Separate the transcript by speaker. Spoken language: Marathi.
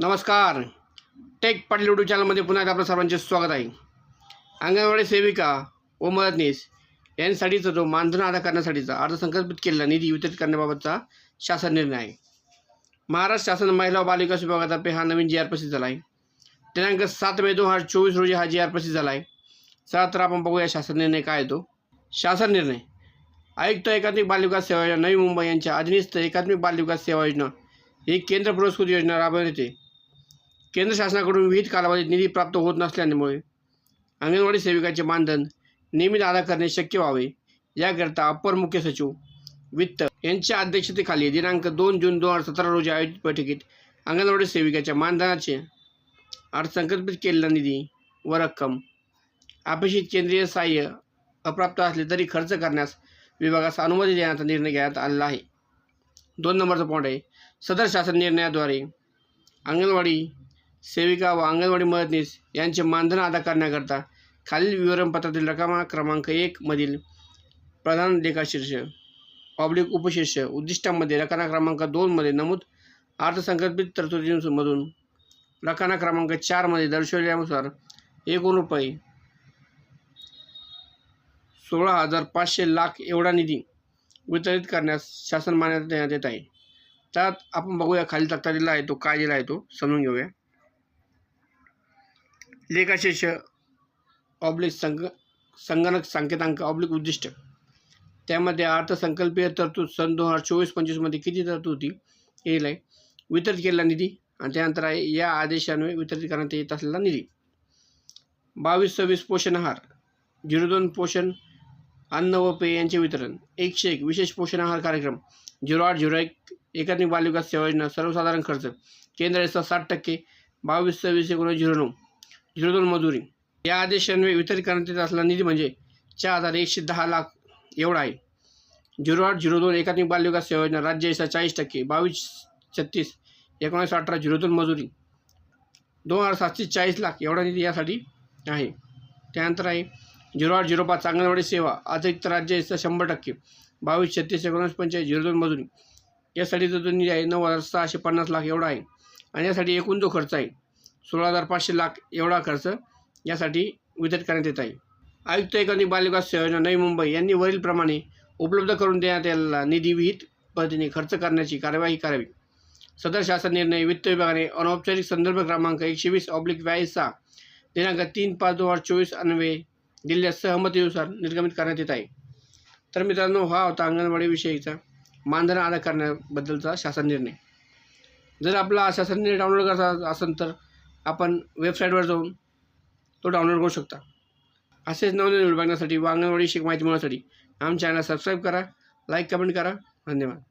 Speaker 1: नमस्कार. टेक पाटील यूट्यूब चॅनलमध्ये पुन्हा एकदा आपलं सर्वांचे स्वागत आहे. अंगणवाडी सेविका व मदतनीस यांसाठीचा जो मानधन अदा करण्यासाठीचा अर्थसंकल्पित केलेला निधी वितरित करण्याबाबतचा शासन निर्णय आहे. महाराष्ट्र शासन महिला व बालविकास विभागातर्फे हा नवीन जी आर प्रसिद्ध झाला आहे. दिनांक सात मे दोन हजार चोवीस रोजी हा जी आर प्रसिद्ध झाला आहे. चला तर आपण बघूया शासन निर्णय काय आहे तो शासन निर्णय. आयुक्त एकात्मिक बालविकास सेवा योजना नवी मुंबई यांच्या अधीनस्थ एकात्मिक बालविकास सेवा योजना ही केंद्र पुरस्कृत योजना राबवण्यात येते. केंद्र शासनाकडून विविध कालावधीत निधी प्राप्त होत नसल्यामुळे अंगणवाडी सेविकाचे मानधन नियमित अदा करणे शक्य व्हावे. याकरिता अप्पर मुख्य सचिव वित्त यांच्या अध्यक्षतेखाली दिनांक दोन जून दोन हजार सतरा रोजी आयोजित बैठकीत अंगणवाडी सेविकाच्या मानधनाचे अर्थसंकल्पित केलेला निधी व रक्कम अपेक्षित केंद्रीय सहाय्य अप्राप्त असले तरी खर्च करण्यास विभागास अनुमती देण्याचा निर्णय घेण्यात आलेला आहे. दोन नंबरचा पॉईंट आहे. सदर शासन निर्णयाद्वारे अंगणवाडी सेविका व अंगणवाडी मदतनीस यांचे मानधन अदा करण्याकरता खालील विवरणपत्रातील रकामा क्रमांक एकमधील प्रधान लेखाशीर्ष ऑब्लिक उपशीर्ष उद्दिष्टांमध्ये रकाना क्रमांक दोनमध्ये नमूद अर्थसंकल्पित तरतुदींमधून रकाना क्रमांक चारमध्ये दर्शवल्यानुसार एकूण रुपये सोळा हजार पाचशे लाख एवढा निधी वितरित करण्यास शासन मान्यता देण्यात येत आहे. त्यात आपण बघूया खाली तक्ता दिला आहे तो काय दिला आहे तो समजून घेऊया. लेखाशेष ऑब्लिक संग संगणक संकेतांक ऑब्लिक उद्दिष्ट. त्यामध्ये अर्थसंकल्पीय तरतूद सन दोन हजार चोवीस पंचवीसमध्ये किती तरतूद होती? येईल आहे वितरित केलेला निधी आणि त्यानंतर आहे या आदेशान्वये वितरित करण्यात येत असलेला निधी. बावीस सव्वीस पोषण आहार. झिरो दोन पोषण अन्न व पेय यांचे वितरण. एकशे एक विशेष पोषण आहार कार्यक्रम. झिरो आठ झिरो एक एकात्मिक बालविकास सेवा योजना सर्वसाधारण खर्च. केंद्र साठ टक्के. बावीस सव्वीस एकोणीस झिरो नऊ. झिरो दोन मजुरी. या आदेशान्वये वितरित करण्यात येत असलेला निधी म्हणजे चार हजार एकशे दहा लाख एवढा आहे. झिरो आठ झिरो दोन एकात्मिक बालविकास सेवा योजना राज्य हिस्सा चाळीस टक्के बावीस छत्तीस एकोणीस अठरा झिरो दोन मजुरी दोन हजार सातशे चाळीस लाख एवढा निधी यासाठी आहे. त्यानंतर आहे झिरो आठ झिरो पाच अंगणवाडी सेवा अतिरिक्त राज्य हिस्सा शंभर टक्के बावीस छत्तीस एकोणीस पंचेचाळीस झिरो दोन मजुरी. यासाठी जो निधी आहे नऊ हजार सहाशे पन्नास लाख एवढा आहे. आणि यासाठी एकूण जो खर्च आहे सोळा हजार पाचशे लाख एवढा खर्च यासाठी वितरित करण्यात येत आहे. आयुक्त एकाधिक बालविकास सेवा योजना नवी मुंबई यांनी वरीलप्रमाणे उपलब्ध करून देण्यात आलेला निधी विहित पद्धतीने खर्च करण्याची कार्यवाही करावी. सदर शासन निर्णय वित्त विभागाने अनौपचारिक संदर्भ क्रमांक एकशे वीस ऑब्लिक व्यायसचा दिनांक तीन पाच दोन हजार चोवीस अन्वये दिलेल्या सहमतीनुसार निर्गमित करण्यात येत आहे. तर मित्रांनो हा होता अंगणवाडीविषयीचा मानधन अदा करण्याबद्दलचा शासन निर्णय. जर आपला शासन निर्णय डाउनलोड करायचा असेल तर आपण वेबसाईटवर जाऊन तो डाउनलोड करू शकता. असेच नवनवीन व्हिडिओ बघण्यासाठी व अंगणवाडी शिक माहिती मिळवण्यासाठी आमच्या चॅनल सबस्क्राईब करा लाईक कमेंट करा. धन्यवाद.